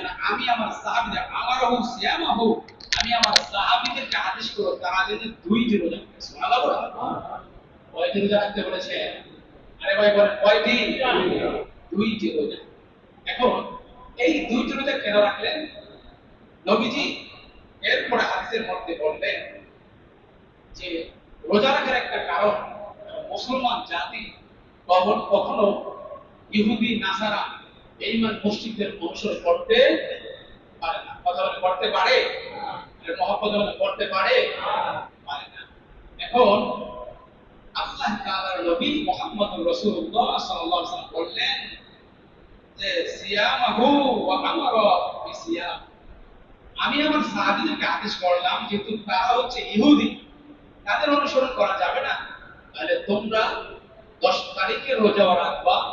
যেন আমি আমার সাহাবিদের আমার হোক সিয়ামা হোক, আমি আমার সাহাবিদেরকে আদেশ করো তারা যেন দুই দিন কয়টি রোজা রাখতে বলেছে? আরে ভাই বলেন কয়টি দুইটি রোজা এখন এই দুইটি রোজা কেন রাখলেন? নবীজি এরপরে হাদিসের মধ্যে বললেন যে রোজা রাখার একটা কারণ, মুসলমান জাতি কখনো ইহুদি, নাসারা বেঈমান মুশরিকদের অনুসরণ করতে পারে না। কথা বলে করতে পারে? মহব্বত বলে করতে পারে? পারে না। এখন আল্লাহ তাআলার নবী মুহাম্মদ রাসূলুল্লাহ সাল্লাল্লাহু আলাইহি ওয়াসাল্লাম বললেন যে, সিয়ামাহু ওয়া আমারা বিসিয়াম। আমি আমার সাহাবীদেরকে আদেশ করলাম যেহেতু তারা হচ্ছে ইহুদি। তাদের অনুসরণ করা যাবে না। তাহলে তোমরা দশ তারিখে রোজা রাখবা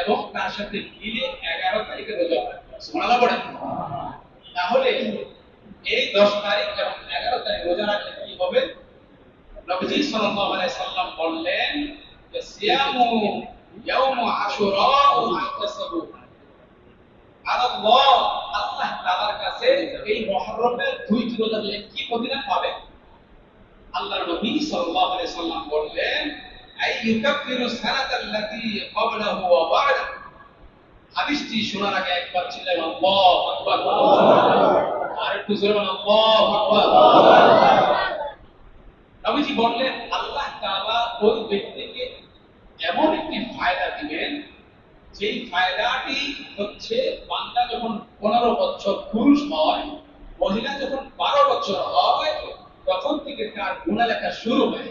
এবং তার সাথে মিলে এগারো তারিখে রোজা শোনালা পড়ে তাহলে এই দশ তারিখ এবং এগারো তারিখ রোজা রাখলে কি হবে? নবীজি সাল্লাল্লাহু আলাইহি সাল্লাম বললেন যে, সিয়ামু ইয়াউমু আশুরা আল্লাহ আল্লাহ তাআলার কাছে এই মুহররমের দুই রোজা দিলে কি প্রতিদান পাবে? আল্লাহর নবী সাল্লাল্লাহু আলাইহি সাল্লাম বললেন আই ইউকাফিরু সানাতাল্লাতী ক্বাবলাহু ওয়া বা'দা হাদিসটি শোনার আগে একবার ছিলেন আল্লাহু আকবার। আর একটু জোরে আল্লাহু আকবার। নবীজি বললেন, আল্লাহ তাআলা ওই ব্যক্তিকে এমন একটি ফায়দা দিবেন, যেই ফায়দাটি হচ্ছে, বান্দা যখন পনেরো বছর পুরুষ হয়, মহিলা যখন বারো বছর হয়, তখন থেকে তার গুণা লেখা শুরু হয়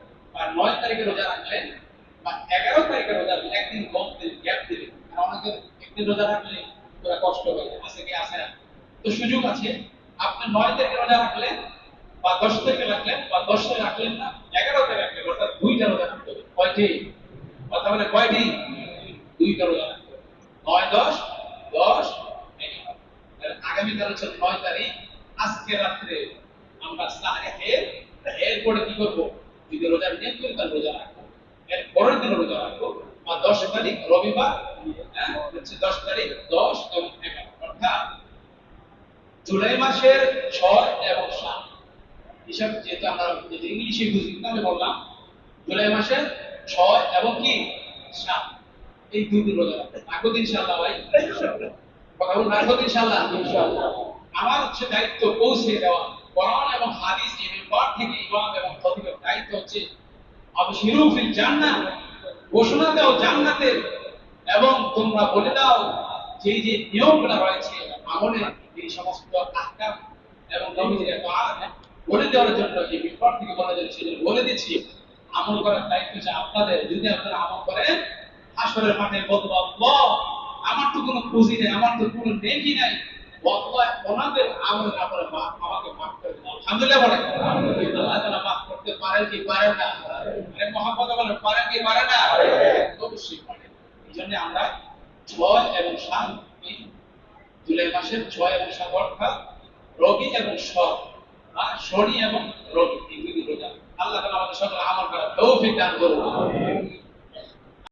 আর নয় তারিখে রোজা রাখলেন বা এগারো তারিখে রোজা রাখলেন একদিন কম দিন গ্যাপ দিলেন আর অনেকের একদিন রোজা রাখলে তোরা কষ্ট যায় আসে কি আসে না? তো সুযোগ আছে। আপনি নয় তারিখে রোজা রাখলেন বা দশ তারিখে রাখলেন বা দশ রাখলেন না, এগারো তারিখে রাখলেন অর্থাৎ দুইটা রোজা রাখতে হবে। কয়টি? কথা বলে কয়টি? দুইটা রোজা রাখতে হবে। নয় দশ দশ আগামীকাল হচ্ছে নয় তারিখ। আজকে রাত্রে আমরা খেয়ে এরপরে কি করব? যদি রোজার নিয়ম করি তাহলে রোজা রাখব। এর পরের দিন রোজা রাখব, বা দশ তারিখ রবিবার হ্যাঁ হচ্ছে দশ তারিখ দশ এবং এগারো। অর্থাৎ জুলাই মাসের ছয় এবং সাত। হিসাব যেহেতু আমরা যদি ইংলিশে বুঝি, তাহলে বললাম জুলাই মাসের ছয় এবং কি? সাত। এই দুই দিন রোজা রাখব তো ইনশাআল্লাহ ভাই? কথা বলুন, রাখব তো ইনশাআল্লাহ? ইনশাআল্লাহ। আমার হচ্ছে দায়িত্ব পৌঁছে দেওয়া। কোরআন এবং হাদিস এই ব্যাপার থেকে ইমাম এবং খতিবের দায়িত্ব হচ্ছে আবশিরু ফিল জান্নাহ ঘোষণা দাও জান্নাতের এবং তোমরা বলে দাও যে যে নিয়মগুলো রয়েছে, আমলে এই সমস্ত আহকাম এবং নবীজির তাআত বলে দেওয়ার জন্য এই ব্যাপার থেকে বলা যাচ্ছে বলে দিচ্ছি। আমল করার দায়িত্ব হচ্ছে আপনাদের। যদি আপনারা আমল করেন, হাসরের মাঠে বলব আমার তো কোনো পুঁজি নেই, আমার তো কোনো নেকি নাই। ওনাদের আমল আমাকে মাফ করে আলহামদুলিল্লাহ আল্লাহ মাফ করতে কি না? কি না? অবশ্যই এই জন্য আমরা ছয় এবং সাত জুলাই মাসের ছয় এবং অর্থাৎ রবি এবং সব আর শনি এবং রবি, এই দুই রোজা। আল্লাহ আমাদের সকল আমল করার তৌফিক দান করুন।